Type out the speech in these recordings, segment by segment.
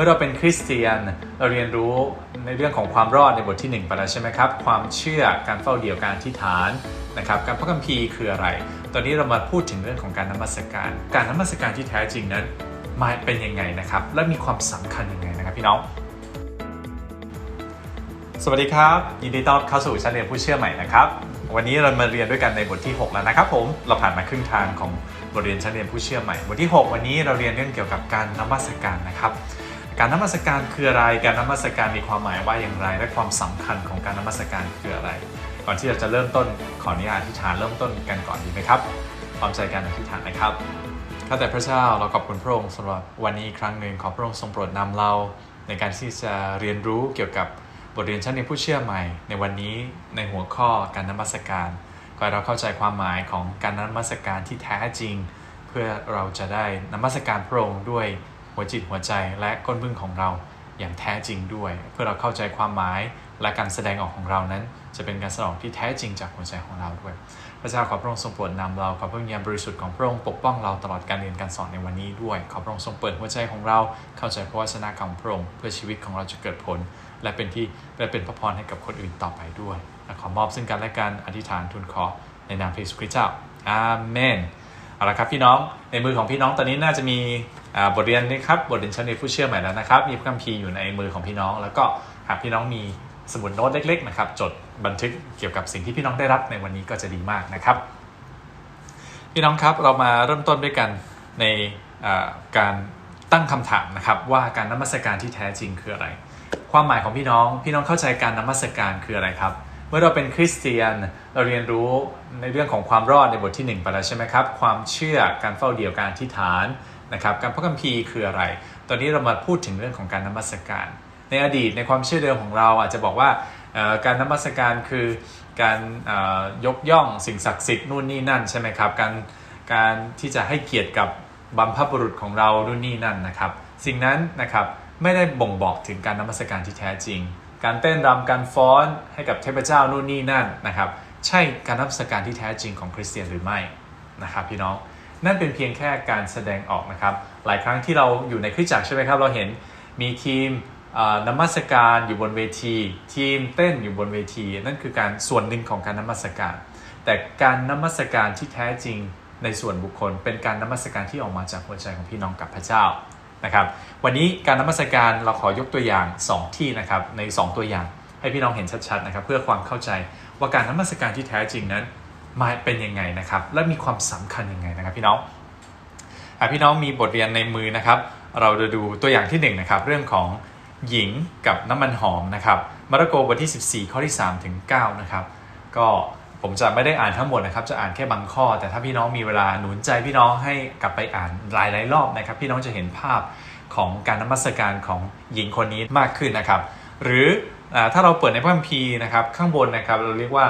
มื่อเราเป็นคริสเตียนเราเรียนรู้ในเรื่องของความรอดในบทที่ 1 ไปแล้วใช่ไหมครับ ความเชื่อการเฝ้าเดี่ยวการอธิษฐานนะครับการพระคัมภีร์คืออะไร ตอนนี้เรามาพูดถึงเรื่องของการนมัสการ การนมัสการที่แท้จริงนั้นมาเป็นยังไงนะครับ และมีความสำคัญยังไงนะครับพี่น้อง สวัสดีครับ ยินดีต้อนรับเข้าสู่ชั้นเรียนผู้เชื่อใหม่นะครับ วันนี้เรามาเรียนด้วยกันในบทที่ 6 แล้วนะครับผมเราผ่านมาครึ่งทางของบทเรียนชั้นเรียนผู้เชื่อใหม่ บทที่ 6 วันนี้เราเรียนเรื่องเกี่ยวกับการนมัสการนะครับ การนมัสการคืออะไร การนมัสการมีความหมายว่าอย่างไร และความสำคัญของการนมัสการคืออะไร ก่อนที่เราจะเริ่มต้นขออนุญาตอธิษฐานเริ่มต้นกันก่อนดีไหมครับพร้อมใจการอธิษฐานนะครับข้าแต่พระเจ้าเราขอบคุณพระองค์สำหรับวันนี้ครั้งหนึ่งขอพระองค์ทรงโปรดนำเรา ในการที่จะเรียนรู้เกี่ยวกับบทเรียนชั้นเรียนผู้เชื่อใหม่ ในวันนี้ในหัวข้อการนมัสการขอให้เราเข้าใจความหมายของการนมัสการที่แท้จริง เพื่อเราจะได้นมัสการพระองค์ด้วย หัวจิตหัวใจและก้นบึ้งของเราอย่างแท้จริงด้วย เพื่อเราเข้าใจความหมายและการแสดงออกของเรานั้น จะเป็นการแสดงออกที่แท้จริงจากหัวใจของเราด้วย พระเจ้าขอพระองค์ทรงโปรดนำเราขอพระวิญญาณบริสุทธิ์ของพระองค์ปกป้องเราตลอดการเรียนการสอนในวันนี้ด้วย ขอพระองค์ทรงเปิดหัวใจของเราเข้าใจพระวจนะของพระองค์เพื่อชีวิตของเราจะเกิดผล และเป็นที่และเป็นพระพรให้กับคนอื่นต่อไปด้วยและขอมอบซึ่งกันและการอธิษฐานทูลขอในนามพระเยซูคริสต์เจ้าอาเมน เอาละครับพี่น้องในมือของพี่น้องตอนนี้น่าจะมีบทเรียนนะครับบทเรียนชั้นเรียนผู้เชื่อใหม่แล้วนะครับ มีคัมภีร์อยู่ในมือของพี่น้อง แล้วก็หากพี่น้องมีสมุดโน้ตเล็กๆนะครับจดบันทึกเกี่ยวกับสิ่งที่พี่น้องได้รับในวันนี้ก็จะดีมากนะครับ พี่น้องครับเรามาเริ่มต้นด้วยกันในการตั้งคำถามนะครับว่าการนมัสการที่แท้จริงคืออะไร ความหมายของพี่น้องพี่น้องเข้าใจการนมัสการคืออะไรครับ เมื่อเราเป็นคริสเตียนเราเรียนรู้ในเรื่องของความรอดในบทที่ 1 ไปแล้วใช่ไหมครับ ความเชื่อการเฝ้าเดี่ยวการอธิษฐานนะครับการพระคัมภีร์คืออะไร ตอนนี้เรามาพูดถึงเรื่องของการนมัสการ ในอดีตในความเชื่อเดิมของเราอาจจะบอกว่าการนมัสการคือการยกย่องสิ่งศักดิ์สิทธิ์นู่นนี่นั่นใช่ไหมครับการการที่จะให้เกียรติกับบัมพบุรุษของเรานู่นนี่นั่นนะครับ สิ่งนั้นนะครับไม่ได้บ่งบอกถึงการนมัสการที่แท้จริง การเต้นรำการฟ้อนให้กับเทพเจ้านู่นนี่นั่นนะครับ ใช่การนมัสการที่แท้จริงของคริสเตียนหรือไม่นะครับพี่น้องนั่นเป็นเพียงแค่การแสดงออกนะครับ หลายครั้งที่เราอยู่ในคริสตจักรใช่ไหมครับ เราเห็นมีทีมนมัสการอยู่บนเวที ทีมเต้นอยู่บนเวที นั่นคือการส่วนหนึ่งของการนมัสการ แต่การนมัสการที่แท้จริงในส่วนบุคคล เป็นการนมัสการที่ออกมาจากหัวใจของพี่น้องกับพระเจ้า นะครับ วันนี้การนมัสการเราขอยกตัวอย่าง 2 ที่นะครับใน 2 ตัวอย่างให้พี่น้องเห็นชัดๆนะครับเพื่อความเข้าใจว่าการนมัสการที่แท้จริงนั้นมาเป็นยังไงนะครับ และมีความสำคัญยังไงนะครับ พี่น้องอะพี่น้องมีบทเรียนในมือนะครับ เราจะดูตัวอย่างที่1นงนะครับเรื่องของหญิงกับน้ำมันหอมนะครับมาระโกบทที่ 14 ข้อที่3ถึง9นะครับก็ ผมจะไม่ได้อ่านทั้งหมดนะครับ จะอ่านแค่บางข้อ แต่ถ้าพี่น้องมีเวลาหนุนใจพี่น้องให้กลับไปอ่านหลายๆรอบนะครับ พี่น้องจะเห็นภาพของการนมัสการของหญิงคนนี้มากขึ้นนะครับ หรือถ้าเราเปิดในพระคัมภีร์นะครับ ข้างบนนะครับเราเรียกว่า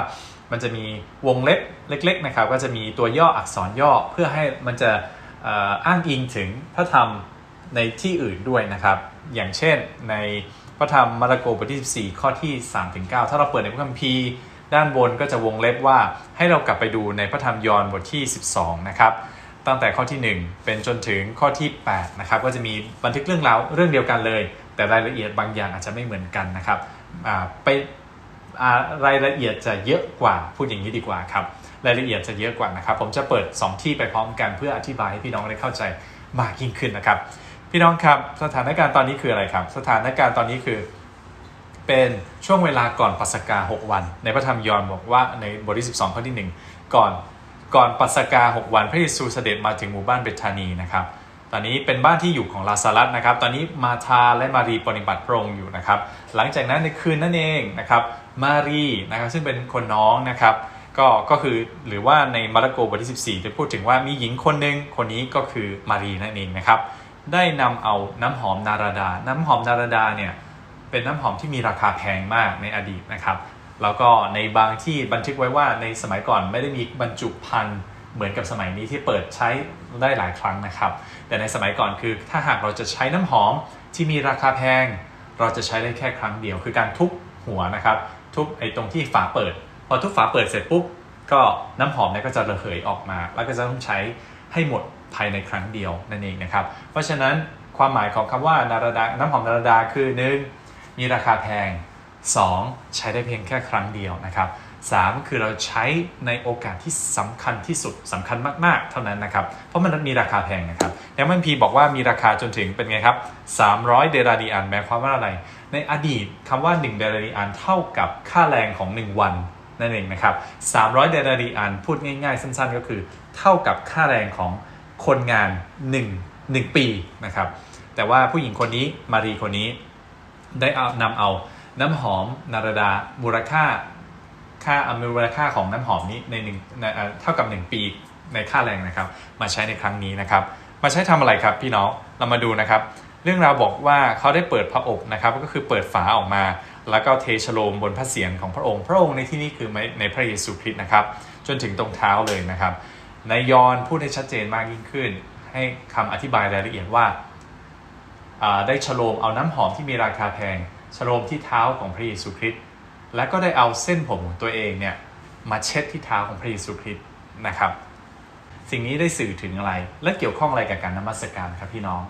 มันจะมีวงเล็บเล็ก ๆนะครับ ก็จะมีตัวย่ออักษรย่อเพื่อให้มันจะอ่ออ้างอิงถึงพระธรรมในที่อื่นด้วยนะครับ อย่างเช่นในพระธรรมมาระโกบทที่ 14 ข้อที่ 3-9 ถ้าเราเปิดในพระคัมภีร์ ด้านบนก็จะวงเล็บว่าให้เรากลับไปดูในพระธรรมยอห์นบทที่ 12 นะครับ ตั้งแต่ข้อที่ 1 เป็นจนถึงข้อที่ 8 นะครับ ก็จะมีบันทึกเรื่องราวเรื่องเดียวกันเลย แต่รายละเอียดบางอย่างอาจจะไม่เหมือนกันนะครับไปรายละเอียดจะเยอะกว่าพูดอย่างนี้ดีกว่าครับรายละเอียดจะเยอะกว่านะครับ ผมจะเปิด 2 ที่ไปพร้อมกันเพื่ออธิบายให้พี่น้องได้เข้าใจมากยิ่งขึ้นนะครับ พี่น้องครับสถานการณ์ตอนนี้คืออะไรครับ สถานการณ์ตอนนี้คือ เป็นช่วงเวลาก่อนปัสกา 6 วัน ในพระธรรมยอห์นบอกว่าในบทที่ 12 ข้อที่ 1 ก่อนก่อนปัสกา 6 วัน พระเยซูเสด็จมาถึงหมู่บ้านเบธานีนะครับ ตอนนี้เป็นบ้านที่อยู่ของลาซารัสนะครับ ตอนนี้มาธาและมารีปฏิบัติพระองค์อยู่นะครับ หลังจากนั้นในคืนนั่นเองนะครับ มารีนะครับซึ่งเป็นคนน้องนะครับ ก็ก็คือหรือว่าในมาระโกบทที่ 14 จะพูดถึงว่ามีหญิงคนหนึ่งคนนี้ก็คือมารีนั่นเองนะครับ ได้นำเอาน้ำหอมนาราดา น้ำหอมนาราดาเนี่ย เป็นน้ำหอมที่มีราคาแพงมากในอดีตนะครับ แล้วก็ในบางที่บันทึกไว้ว่าในสมัยก่อนไม่ได้มีบรรจุภัณฑ์เหมือนกับสมัยนี้ที่เปิดใช้ได้หลายครั้งนะครับ แต่ในสมัยก่อนคือถ้าหากเราจะใช้น้ำหอมที่มีราคาแพง เราจะใช้ได้แค่ครั้งเดียว คือการทุบหัวนะครับ ทุบไอ้ตรงที่ฝาเปิด พอทุบฝาเปิดเสร็จปุ๊บก็น้ำหอมเนี่ยก็จะระเหยออกมา แล้วก็จะต้องใช้ให้หมดภายในครั้งเดียวนั่นเองนะครับ เพราะฉะนั้นความหมายของคำว่านาราดาน้ำหอมนาราดาคือหนึ่ง มีราคาแพง 2. ใช้ได้เพียงแค่ครั้งเดียวนะครับ 3. คือเราใช้ในโอกาสที่สำคัญที่สุดสำคัญมากๆ เท่านั้นนะครับ เพราะมันมีราคาแพงนะครับแล้วมันพีบอกว่ามีราคาจนถึงเป็นไงครับ 300 เดราดีอันหมายความว่าอะไร ในอดีตคำว่า 1 เดราดีอันเท่ากับค่าแรงของ 1 วันนั่นเองนะครับ 300 เดราดีอันพูดง่ายๆ สั้นๆ ก็คือเท่ากับค่าแรงของคนงาน 1 1 ปีนะครับ แต่ว่าผู้หญิงคนนี้มารีคนนี้ ได้เอานำเอาน้ำหอมนาราดามูลค่าค่าอมูลค่าของน้ำหอมนี้ในหนึ่งในเท่ากับ 1 ปีในค่าแรงนะครับ มาใช้ในครั้งนี้นะครับ มาใช้ทำอะไรครับพี่น้องเรามาดูนะครับ เรื่องราวบอกว่าเขาได้เปิดพระอบนะครับ ก็คือเปิดฝาออกมา แล้วก็เทชโลมบนพระเศียรของพระองค์ พระองค์ในที่นี้คือในพระเยซูคริสต์นะครับ จนถึงตรงเท้าเลยนะครับในยอนพูดให้ชัดเจนมากยิ่งขึ้น ให้คำอธิบายรายละเอียดว่า ได้ฉโลมเอาน้ำหอมที่มีราคาแพงฉโลมที่เท้าของพระเยซูคริสต์และก็ได้เอาเส้นผมของตัวเองเนี่ยมาเช็ดที่เท้าของพระเยซูคริสต์นะครับ สิ่งนี้ได้สื่อถึงอะไร และเกี่ยวข้องอะไรกับการนมัสการครับพี่น้อง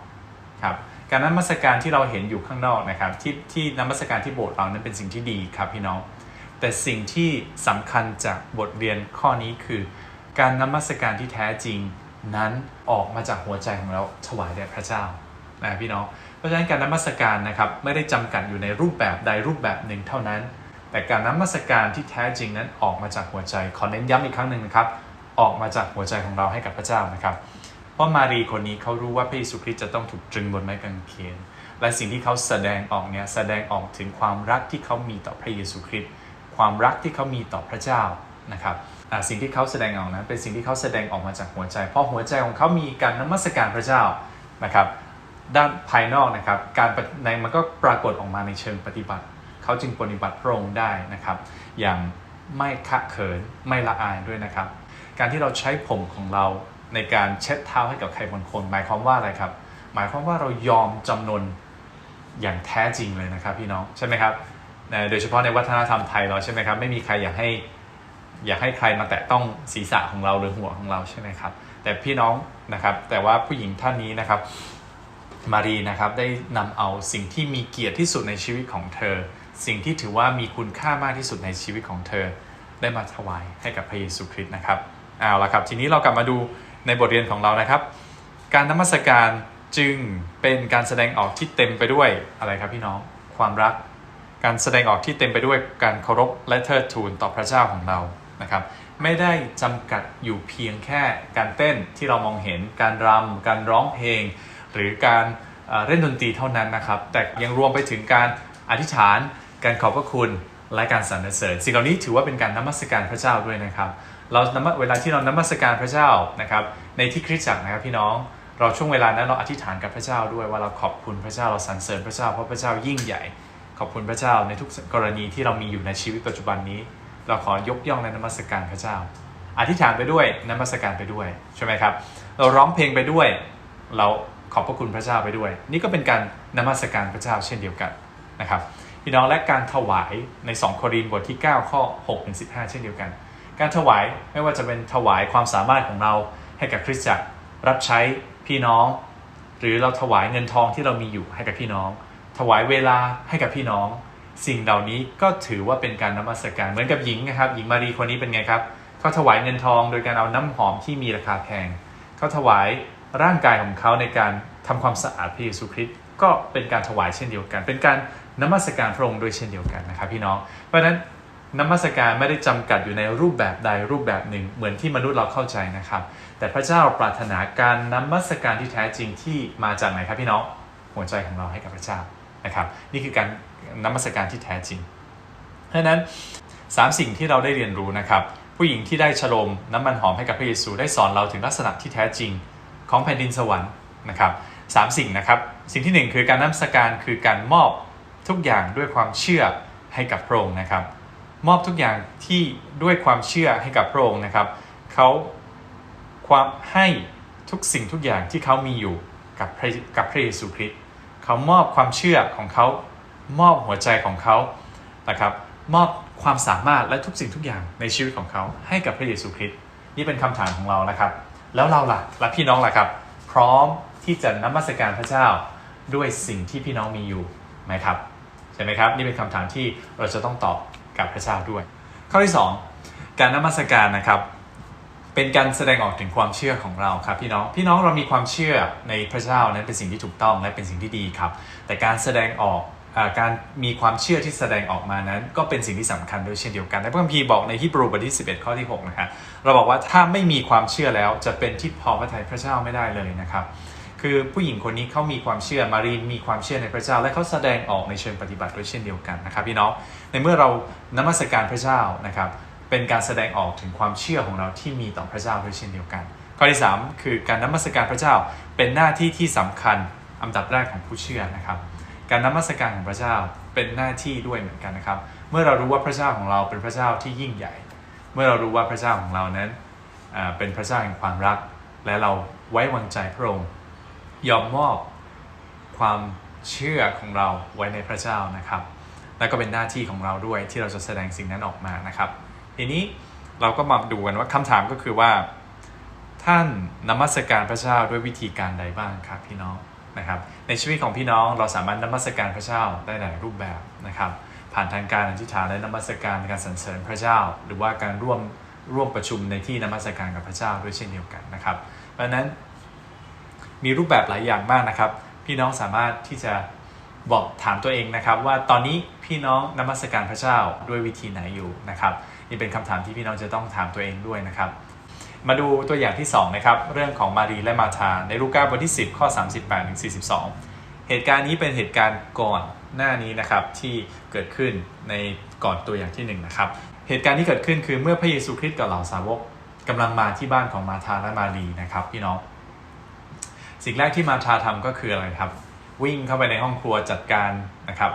ครับการนมัสการที่เราเห็นอยู่ข้างนอกนะครับที่ที่นมัสการที่โบสถ์เรานั้นเป็นสิ่งที่ดีครับพี่น้อง แต่สิ่งที่สำคัญจากบทเรียนข้อนี้คือ การนมัสการที่แท้จริงนั้นออกมาจากหัวใจของเราถวายแด่พระเจ้า นะพี่น้อง เพราะฉะนั้นการนมัสการนะครับไม่ได้จำกัดอยู่ในรูปแบบใดรูปแบบหนึ่งเท่านั้น แต่การนมัสการที่แท้จริงนั้นออกมาจากหัวใจ ขอเน้นย้ำอีกครั้งหนึ่งนะครับ ออกมาจากหัวใจของเราให้กับพระเจ้านะครับ เพราะมารีคนนี้เขารู้ว่าพระเยซูคริสต์จะต้องถูกตรึงบนไม้กางเขน และสิ่งที่เขาแสดงออกเนี่ยแสดงออกถึงความรักที่เขามีต่อพระเยซูคริสต์ ความรักที่เขามีต่อพระเจ้านะครับสิ่งที่เขาแสดงออกนั้นเป็นสิ่งที่เขาแสดงออกมาจากหัวใจ เพราะหัวใจของเขามีการนมัสการพระเจ้านะครับ ด้านภายนอกนะครับ การในมันก็ปรากฏออกมาในเชิงปฏิบัติ เขาจึงปฏิบัติพระองค์ได้นะครับ อย่างไม่ขะเขินไม่ละอายด้วยนะครับ การที่เราใช้ผมของเราในการเช็ดเท้าให้กับใครบางคนหมายความว่าอะไรครับ หมายความว่าเรายอมจำนนอย่างแท้จริงเลยนะครับพี่น้องใช่ไหมครับโดยเฉพาะในวัฒนธรรมไทยเราใช่ไหมครับไม่มีใครอยากให้อยากให้ใครมาแตะต้องศีรษะของเราหรือหัวของเราใช่ไหมครับ แต่พี่น้องนะครับ แต่ว่าผู้หญิงท่านนี้นะครับ มารีนะครับได้นำเอาสิ่งที่มีเกียรติที่สุดในชีวิตของเธอ สิ่งที่ถือว่ามีคุณค่ามากที่สุดในชีวิตของเธอ ได้มาถวายให้กับพระเยซูคริสต์นะครับเอาละครับ ทีนี้เรากลับมาดูในบทเรียนของเรานะครับ การนมัสการจึงเป็นการแสดงออกที่เต็มไปด้วยอะไรครับพี่น้องความรัก การแสดงออกที่เต็มไปด้วยการเคารพและเทิดทูนต่อพระเจ้าของเรานะครับไม่ได้จำกัดอยู่เพียงแค่การเต้นที่เรามองเห็นการรำการร้องเพลง หรือการเล่นดนตรีเท่านั้นนะครับ แต่ยังรวมไปถึงการอธิษฐาน การขอบพระคุณ และการสรรเสริญ สิ่งเหล่านี้ถือว่าเป็นการนมัสการพระเจ้าด้วยนะครับ เรานมัสเวลาที่เรานมัสการพระเจ้านะครับ ในที่คริสตจักรนะครับพี่น้อง เราช่วงเวลานั้นเราอธิษฐานกับพระเจ้าด้วยว่าเราขอบคุณพระเจ้าเราสรรเสริญพระเจ้าเพราะพระเจ้ายิ่งใหญ่ ขอบคุณพระเจ้าในทุกกรณีที่เรามีอยู่ในชีวิตปัจจุบันนี้ เราขอยกย่องและนมัสการพระเจ้า อธิษฐานไปด้วยนมัสการไปด้วยใช่ไหมครับ เราร้องเพลงไปด้วยเรา ขอบพระคุณพระเจ้าไปด้วย นี่ก็เป็นการนมัสการพระเจ้าเช่นเดียวกันนะครับพี่น้องและการถวายใน 2 โครินธ์บทที่ 9 ข้อ6ถึง15 เช่นเดียวกัน การถวายไม่ว่าจะเป็นถวายความสามารถของเราให้กับคริสตจักรรับใช้พี่น้อง หรือเราถวายเงินทองที่เรามีอยู่ให้กับพี่น้อง ถวายเวลาให้กับพี่น้อง สิ่งเหล่านี้ก็ถือว่าเป็นการนมัสการเหมือนกับหญิงนะครับ หญิงมารีคนนี้เป็นไงครับเขาถวายเงินทองโดยการเอาน้ำหอมที่มีราคาแพงเขาถวาย ร่างกายของเขาในการทำความสะอาดพระเยซูคริสต์ก็เป็นการถวายเช่นเดียวกัน เป็นการนมัสการพระองค์โดยเช่นเดียวกันนะครับพี่น้อง เพราะฉะนั้นนมัสการไม่ได้จำกัดอยู่ในรูปแบบใดรูปแบบหนึ่ง เหมือนที่มนุษย์เราเข้าใจนะครับ แต่พระเจ้าปรารถนาการนมัสการที่แท้จริงที่มาจากไหนครับพี่น้องหัวใจของเราให้กับพระเจ้านะครับ นี่คือการนมัสการที่แท้จริงเพราะฉะนั้นสามสิ่งที่เราได้เรียนรู้นะครับ ผู้หญิงที่ได้ฉลมน้ำมันหอมให้กับพระเยซูได้สอนเราถึงลักษณะที่แท้จริง ของแผ่นดินสวรรค์นะครับสามสิ่งนะครับ สิ่งที่หนึ่งคือการนมัสการคือการมอบทุกอย่างด้วยความเชื่อให้กับพระองค์นะครับ มอบทุกอย่างที่ด้วยความเชื่อให้กับพระองค์นะครับเขาความให้ทุกสิ่งทุกอย่างที่เขามีอยู่กับพระกับพระเยซูคริสต์เขามอบความเชื่อของเขามอบหัวใจของเขานะครับ มอบความสามารถและทุกสิ่งทุกอย่างในชีวิตของเขาให้กับพระเยซูคริสต์นี่เป็นคำถามของเรานะครับ แล้วเราล่ะและพี่น้องล่ะครับ พร้อมที่จะนมัสการพระเจ้าด้วยสิ่งที่พี่น้องมีอยู่ไหมครับใช่ไหมครับ นี่เป็นคำถามที่เราจะต้องตอบกับพระเจ้าด้วย ข้อที่ 2 การนมัสการนะครับ เป็นการแสดงออกถึงความเชื่อของเราครับพี่น้องพี่น้องเรามีความเชื่อในพระเจ้านั้นเป็นสิ่งที่ถูกต้องและเป็นสิ่งที่ดีครับ แต่การแสดงออก การมีความเชื่อที่แสดงออกมานั้น ก็เป็นสิ่งที่สำคัญด้วยเช่นเดียวกันในพระคัมภีร์บอกในฮีบรูบทที่ 11 ข้อที่6นะครับเราบอกว่าถ้าไม่มีความเชื่อแล้วจะเป็นที่พอพระทัยพระเจ้าไม่ได้เลยนะครับ คือผู้หญิงคนนี้เขามีความเชื่อมารีนมีความเชื่อในพระเจ้า และเขาแสดงออกในเชิงปฏิบัติด้วยเช่นเดียวกันนะครับพี่น้องในเมื่อเรานมัสการพระเจ้านะครับเป็นการแสดงออกถึงความเชื่อของเราที่มีต่อพระเจ้าด้วยเช่นเดียวกัน ข้อที่ 3 คือการนมัสการพระเจ้าเป็นหน้าที่ที่สำคัญอันดับแรกของผู้เชื่อนะครับ การนมัสการของพระเจ้าเป็นหน้าที่ด้วยเหมือนกันนะครับ เมื่อเรารู้ว่าพระเจ้าของเราเป็นพระเจ้าที่ยิ่งใหญ่ เมื่อเรารู้ว่าพระเจ้าของเรานั้นเป็นพระเจ้าแห่งความรัก และเราไว้วางใจพระองค์ยอมมอบความเชื่อของเราไว้ในพระเจ้านะครับ และก็เป็นหน้าที่ของเราด้วยที่เราจะแสดงสิ่งนั้นออกมานะครับ ทีนี้เราก็มาดูกันว่าคำถามก็คือว่า ท่านนมัสการพระเจ้าด้วยวิธีการใดบ้างครับพี่น้อง นะครับในชีวิตของพี่น้องเราสามารถนมัสการพระเจ้าได้หลายรูปแบบนะครับผ่านทางการอธิษฐานและนมัสการการสรรเสริญพระเจ้า หรือว่าการร่วมร่วมประชุมในที่นมัสการกับพระเจ้าด้วยเช่นเดียวกันนะครับ เพราะนั้นมีรูปแบบหลายอย่างมากนะครับ พี่น้องสามารถที่จะบอกถามตัวเองนะครับ ว่าตอนนี้พี่น้องนมัสการพระเจ้าด้วยวิธีไหนอยู่นะครับ นี่เป็นคำถามที่พี่น้องจะต้องถามตัวเองด้วยนะครับ มาดูตัวอย่างที่2นะครับเรื่องของมารีและมาธาในลูกาบทที่ 10 ข้อ 38ถึง42 เหตุการณ์นี้เป็นเหตุการณ์ก่อนหน้านี้นะครับที่เกิดขึ้นในก่อนตัวอย่างที่1นะครับเหตุการณ์ที่เกิดขึ้นคือเมื่อพระเยซูคริสต์กับเหล่าสาวกกำลังมาที่บ้านของมาธาและมารีนะครับพี่น้องสิ่งแรกที่มาธาทำก็คืออะไรครับ วิ่งเข้าไปในห้องครัวจัดการนะครับ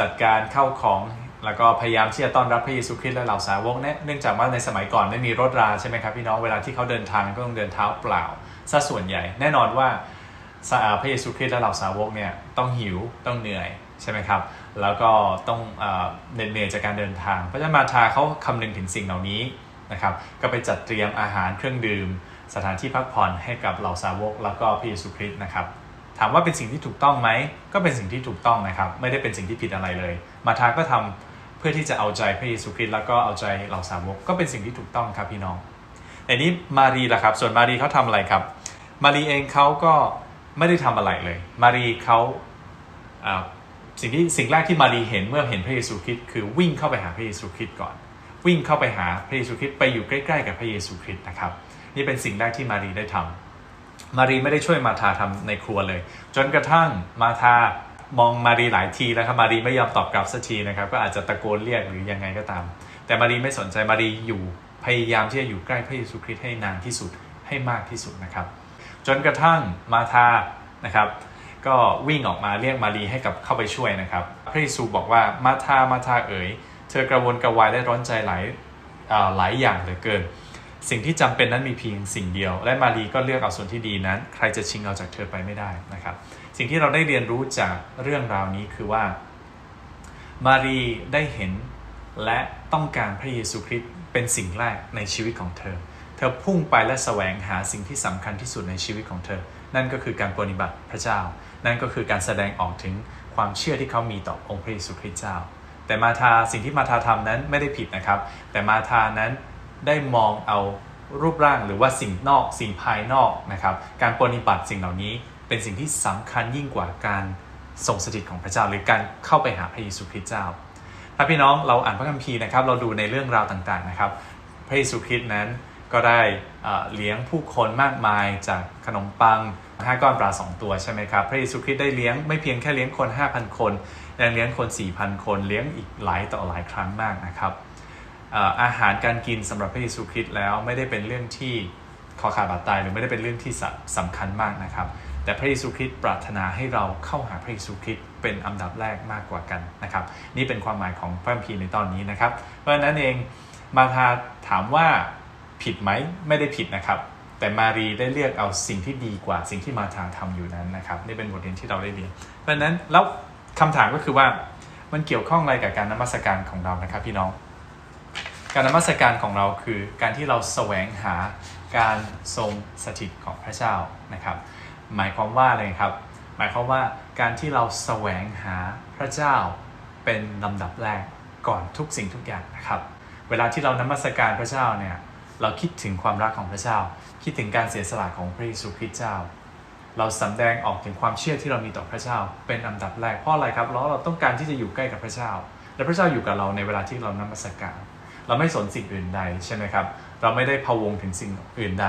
จัดการเข้าของ แล้วก็พยายามที่จะต้อนรับพระเยซูคริสต์และเหล่าสาวกเนี่ยเนื่องจากว่าในสมัยก่อนไม่มีรถราใช่ไหมครับพี่น้องเวลาที่เขาเดินทางก็ต้องเดินเท้าเปล่าซะส่วนใหญ่ แน่นอนว่าพระเยซูคริสต์และเหล่าสาวกเนี่ยต้องหิวต้องเหนื่อยใช่ไหมครับแล้วก็ต้องเอ่อเหน็ดเหนื่อยจากการเดินทางเพราะฉะนั้นมาธาเขาคำนึงถึงสิ่งเหล่านี้นะครับก็ไปจัดเตรียมอาหารเครื่องดื่ม สถานที่พักผ่อนให้กับเหล่าสาวก แล้วก็พระเยซูคริสต์นะครับถามว่าเป็นสิ่งที่ถูกต้องไหมก็เป็นสิ่งที่ถูกต้องนะครับ ไม่ได้เป็นสิ่งที่ผิดอะไรเลย มาทาก็ทำเพื่อที่จะเอาใจพระเยซูคริสต์แล้วก็เอาใจเหล่าสาวกก็เป็นสิ่งที่ถูกต้องครับพี่น้องแต่นี้มารีล่ะครับ ส่วนมารีเขาทำอะไรครับ มารีเองเขาก็ไม่ได้ทำอะไรเลย มารีเขาอ่าสิ่งที่สิ่งแรกที่มารีเห็นเมื่อเห็นพระเยซูคริสต์คือวิ่งเข้าไปหาพระเยซูคริสต์ก่อน วิ่งเข้าไปหาพระเยซูคริสต์ไปอยู่ใกล้ๆกับพระเยซูคริสต์นะครับ นี่เป็นสิ่งแรกที่มารีได้ทำมารีไม่ได้ช่วยมาธาทำในครัวเลย จนกระทั่งมาธา มองมารีหลายทีแล้วครับมารีไม่ยอมตอบกลับสักทีนะครับก็อาจจะตะโกนเรียกหรือยังไงก็ตาม แต่มารีไม่สนใจมารีอยู่พยายามที่จะอยู่ใกล้พระเยซูคริสต์ให้นานที่สุดให้มากที่สุดนะครับ จนกระทั่งมาธานะครับก็วิ่งออกมาเรียกมารีให้กับเข้าไปช่วยนะครับ พระเยซูบอกว่ามาธามาธาเอ๋ยเธอกระวนกระวายและร้อนใจหลายหลายอย่างเหลือเกิน สิ่งที่จำเป็นนั้นมีเพียงสิ่งเดียว และมารีก็เลือกเอาส่วนที่ดีนั้น ใครจะชิงเอาจากเธอไปไม่ได้นะครับ สิ่งที่เราได้เรียนรู้จากเรื่องราวนี้คือว่า มารีได้เห็นและต้องการพระเยซูคริสต์เป็นสิ่งแรกในชีวิตของเธอ เธอพุ่งไปและแสวงหาสิ่งที่สำคัญที่สุดในชีวิตของเธอ นั่นก็คือการปฏิบัติพระเจ้า นั่นก็คือการแสดงออกถึงความเชื่อที่เขามีต่อองค์พระเยซูคริสต์เจ้า แต่มาธาสิ่งที่มาธาทำนั้นไม่ได้ผิดนะครับ แต่มาธานั้น ได้มองเอารูปร่างหรือว่าสิ่งนอกสิ่งภายนอกนะครับ การปฏิบัติสิ่งเหล่านี้เป็นสิ่งที่สำคัญยิ่งกว่าการทรงสถิตของพระเจ้า หรือการเข้าไปหาพระเยซูคริสต์เจ้าถ้าพี่น้องเราอ่านพระคัมภีร์นะครับ เราดูในเรื่องราวต่างๆนะครับ พระเยซูคริสต์นั้นก็ได้เลี้ยงผู้คนมากมายจากขนมปังห้าก้อนปลาสองตัวใช่ไหมครับ พระเยซูคริสต์ได้เลี้ยงไม่เพียงแค่เลี้ยงคน 5,000 คนยังเลี้ยงคน 4,000 คนเลี้ยงอีกหลายต่อหลายครั้งมากนะครับ อาหารการกินสำหรับพระเยซูคริสต์แล้วไม่ได้เป็นเรื่องที่คอขาดบาดตายหรือไม่ได้เป็นเรื่องที่สำสำคัญมากนะครับ แต่พระเยซูคริสต์ปรารถนาให้เราเข้าหาพระเยซูคริสต์เป็นอันดับแรกมากกว่ากันนะครับ นี่เป็นความหมายของพระคัมภีร์ในตอนนี้นะครับ เพราะฉะนั้นเองมาธาถามว่าผิดไหมไม่ได้ผิดนะครับ แต่มารีได้เลือกเอาสิ่งที่ดีกว่าสิ่งที่มาธาทำอยู่นั้นนะครับนี่เป็นบทเรียนที่เราได้เรียนเพราะฉะนั้นแล้วคำถามก็คือว่ามันเกี่ยวข้องอะไรกับการนมัสการของเรานะครับพี่น้อง การนมัสการของเราคือการที่เราแสวงหาการทรงสถิตของพระเจ้านะครับ หมายความว่าอะไรครับ หมายความว่าการที่เราแสวงหาพระเจ้าเป็นลำดับแรกก่อนทุกสิ่งทุกอย่างนะครับ เวลาที่เรานมัสการพระเจ้าเนี่ยเราคิดถึงความรักของพระเจ้า คิดถึงการเสียสละของพระเยซูคริสต์เจ้า เราสำแดงออกถึงความเชื่อที่เรามีต่อพระเจ้า เป็นอันดับแรกเพราะอะไรครับเพราะเราต้องการที่จะอยู่ใกล้กับพระเจ้า และพระเจ้าอยู่กับเราในเวลาที่เรานมัสการ เราไม่สนสิ่งอื่นใดใช่ไหมครับ เราไม่ได้พะวงถึงสิ่งอื่นใด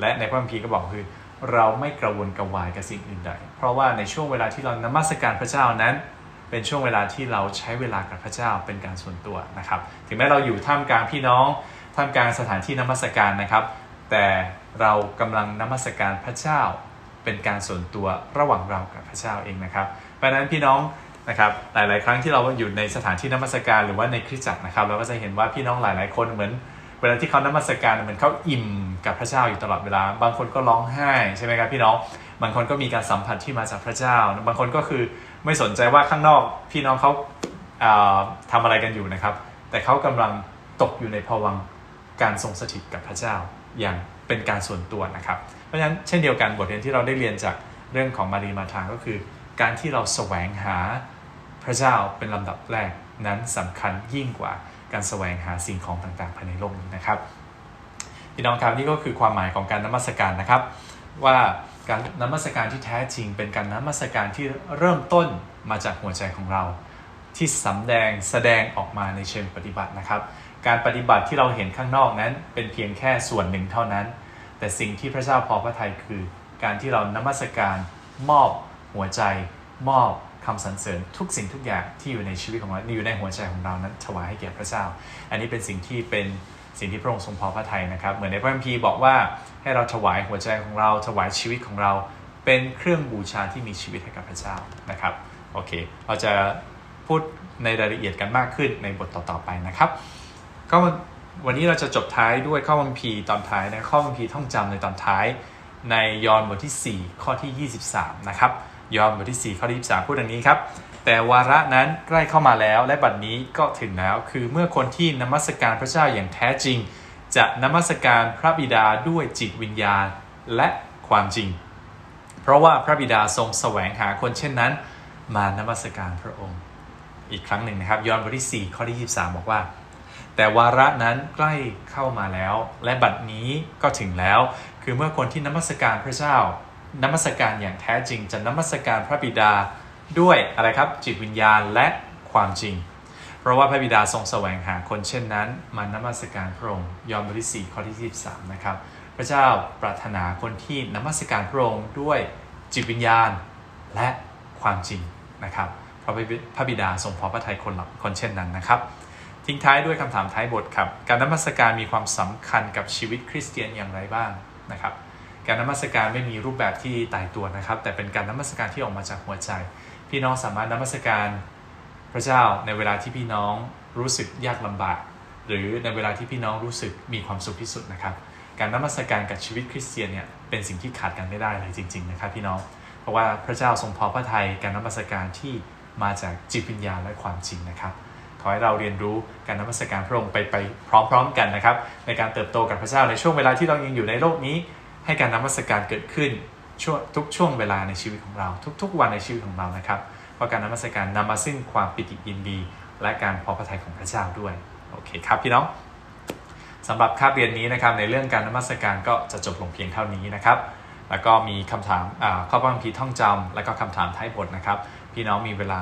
และในพระคัมภีร์ก็บอกคือ เราไม่กระวนกระวายกับสิ่งอื่นใด เพราะว่าในช่วงเวลาที่เรานมัสการพระเจ้านั้น เป็นช่วงเวลาที่เราใช้เวลากับพระเจ้าเป็นการส่วนตัวนะครับ ถึงแม้เราอยู่ท่ามกลางพี่น้อง ท่ามกลางสถานที่นมัสการนะครับ แต่เรากำลังนมัสการพระเจ้า เป็นการส่วนตัวระหว่างเรากับพระเจ้าเองนะครับ เพราะนั้นพี่น้อง นะครับหลาย ๆ ครั้งที่เราอยู่ในสถานที่นมัสการหรือว่าในคริสตจักรนะครับ เราก็จะเห็นว่าพี่น้องหลาย ๆ คนเหมือน เวลาที่เขานมัสการเหมือนเขาอิ่มกับพระเจ้าอยู่ตลอดเวลา บางคนก็ร้องไห้ใช่ไหมครับพี่น้องบางคนก็มีการสัมผัสที่มาจากพระเจ้า บางคนก็คือไม่สนใจว่าข้างนอกพี่น้องเขาาทำอะไรกันอยู่นะครับ แต่เขากำลังตกอยู่ในภวังการทรงสถิตกับพระเจ้าอย่างเป็นการส่วนตัวนะครับ เพราะฉะนั้นเช่นเดียวกันบทเรียนที่เราได้เรียนจากเรื่องของมารีมาทางก็คือ การที่เราแสวงหาพระเจ้าเป็นลำดับแรกนั้นสำคัญยิ่งกว่าการแสวงหาสิ่งของต่างๆภายในโลกนี้นะครับพี่น้องครับนี่ก็คือความหมายของการนมัสการนะครับ ว่าการนมัสการที่แท้จริง เป็นการนมัสการที่เริ่มต้นมาจากหัวใจของเรา ที่สำแดงแสดงออกมาในเชิงปฏิบัตินะครับ การปฏิบัติที่เราเห็นข้างนอกนั้น เป็นเพียงแค่ส่วนหนึ่งเท่านั้น แต่สิ่งที่พระเจ้าพอพระทัยคือ การที่เรานมัสการมอบ หัวใจมอบคำสรรเสริญทุกสิ่งทุกอย่างที่อยู่ในชีวิตของเราอยู่ในหัวใจของเรานั้นถวายให้แก่พระเจ้า อันนี้เป็นสิ่งที่เป็นสิ่งที่พระองค์ทรงพอพระทัยนะครับ เหมือนในพระคัมภีร์บอกว่าให้เราถวายหัวใจของเรา ถวายชีวิตของเรา เป็นเครื่องบูชาที่มีชีวิตให้กับพระเจ้านะครับโอเค เราจะพูดในรายละเอียดกันมากขึ้นในบทต่อๆไปนะครับ ก็วันนี้เราจะจบท้ายด้วยข้อคัมภีร์ตอนท้ายนะข้อคัมภีร์ท่องจำในตอนท้าย ในยอห์นบทที่ 4 ข้อที่ 23 นะครับ ยอห์นบทที่4ข้อที่23พูดดังนี้ครับ แต่วาระนั้นใกล้เข้ามาแล้วและบัดนี้ก็ถึงแล้ว คือเมื่อคนที่นมัสการพระเจ้าอย่างแท้จริง จะนมัสการพระบิดาด้วยจิตวิญญาณและความจริง เพราะว่าพระบิดาทรงแสวงหาคนเช่นนั้น มานมัสการพระองค์ อีกครั้งหนึ่งนะครับ ยอห์นบทที่4ข้อที่23 บอกว่า แต่วาระนั้นใกล้เข้ามาแล้ว และบัดนี้ก็ถึงแล้ว คือเมื่อคนที่นมัสการพระเจ้า นมัสการอย่างแท้จริง จะนมัสการพระบิดาด้วยอะไรครับจิตวิญญาณและความจริง เพราะว่าพระบิดาทรงแสวงหาคนเช่นนั้น มานมัสการพระองค์ยอห์นบทที่4ข้อที่ 23 นะครับ พระเจ้าปรารถนาคนที่นมัสการพระองค์ด้วยจิตวิญญาณและความจริงนะครับเพราะพระบิดาทรงพอพระทัยคนหล่าคนเช่นนั้นนะครับ ทิ้งท้ายด้วยคำถามท้ายบทครับ การนมัสการมีความสำคัญกับชีวิตคริสเตียนอย่างไรบ้างนะครับ การนมัสการไม่มีรูปแบบที่ตายตัวนะครับ แต่เป็นการนมัสการที่ออกมาจากหัวใจ พี่น้องสามารถนมัสการพระเจ้าในเวลาที่พี่น้องรู้สึกยากลำบาก หรือในเวลาที่พี่น้องรู้สึกมีความสุขที่สุดนะครับ การนมัสการกับชีวิตคริสเตียนเนี่ยเป็นสิ่งที่ขาดกันไม่ได้เลยจริง ๆ นะครับพี่น้อง เพราะว่าพระเจ้าทรงพอพระทัยการนมัสการที่มาจากจิตวิญญาณและความจริงนะครับขอให้เราเรียนรู้การนมัสการพระองค์ไปไปพร้อม ๆ กันนะครับ ในการเติบโตกับพระเจ้าในช่วงเวลาที่เรายังอยู่ในโลกนี้ ให้การนมัสการเกิดขึ้นช่วทุกช่วงเวลาในชีวิตของเรา ทุกๆ วันในชีวิตของเรานะครับเพราะการนมัสการนำมาซึ่งความปิติยินดี และการพอพระทัยของพระเจ้าด้วยโอเคครับพี่น้องสำหรับคาบเรียนนี้นะครับในเรื่องการนมัสการก็จะจบลงเพียงเท่านี้นะครับ แล้วก็มีคำถามข้อบังพีท่องจำแล้วก็คำถามท้ายบทนะครับ พี่น้องมีเวลา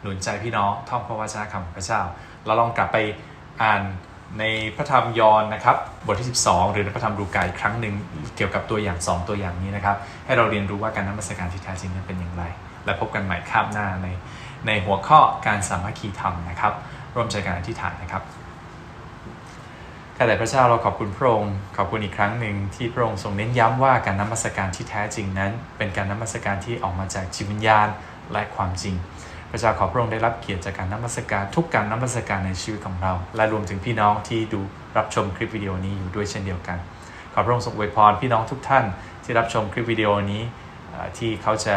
หนุนใจพี่น้องท่องพระวจนะคำของพระเจ้าเราลองกลับไปอ่าน ในพระธรรมยอห์นนะครับบทที่ 12 หรือในพระธรรมลูกาอีกครั้งหนึ่งเกี่ยวกับตัวอย่าง 2 ตัวอย่างนี้นะครับให้เราเรียนรู้ว่าการนมัสการที่แท้จริงนั้นเป็นอย่างไร และพบกันใหม่คาบหน้าในในหัวข้อการสามัคคีธรรมนะครับ ร่วมใจกันอธิษฐานนะครับข้าแต่พระเจ้าเราขอบคุณพระองค์ขอบคุณอีกครั้งหนึ่งที่พระองค์ทรงเน้นย้ำว่าการนมัสการที่แท้จริงนั้น เป็นการนมัสการที่ออกมาจากจิตวิญญาณและความจริง ระเจ้าขอพระองค์ได้รับเกียรติจากการนมัสการทุกการนมัสการในชีวิตของเรา และรวมถึงพี่น้องที่ดูรับชมคลิปวิดีโอนี้อยู่ด้วยเช่นเดียวกัน ขอพระองค์ทรงอวยพรพี่น้องทุกท่านที่รับชมคลิปวิดีโอนี้ที่เขาจะ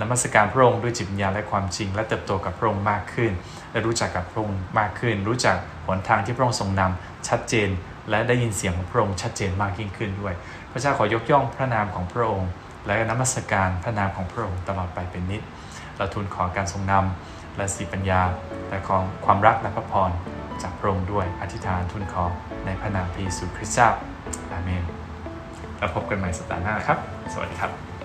นมัสการพระองค์ด้วยจิตวิญญาณและความจริง และเติบโตกับพระองค์มากขึ้น และรู้จักกับพระองค์มากขึ้น รู้จักหนทางที่พระองค์ทรงนำชัดเจน และได้ยินเสียงของพระองค์ชัดเจนมากยิ่งขึ้นด้วย พระเจ้าขอยกย่องพระนามของพระองค์ และนมัสการพระนามของพระองค์ตลอดไปเป็นนิจ เราทูลขอการทรงนำและสีปัญญา และของความรักและพระพรจากพระองค์ด้วยอธิษฐานทูลขอในพระนามพระเยซูคริสต์เจ้าอาเมน แล้วพบกันใหม่สัปดาห์หน้าครับ สวัสดีครับ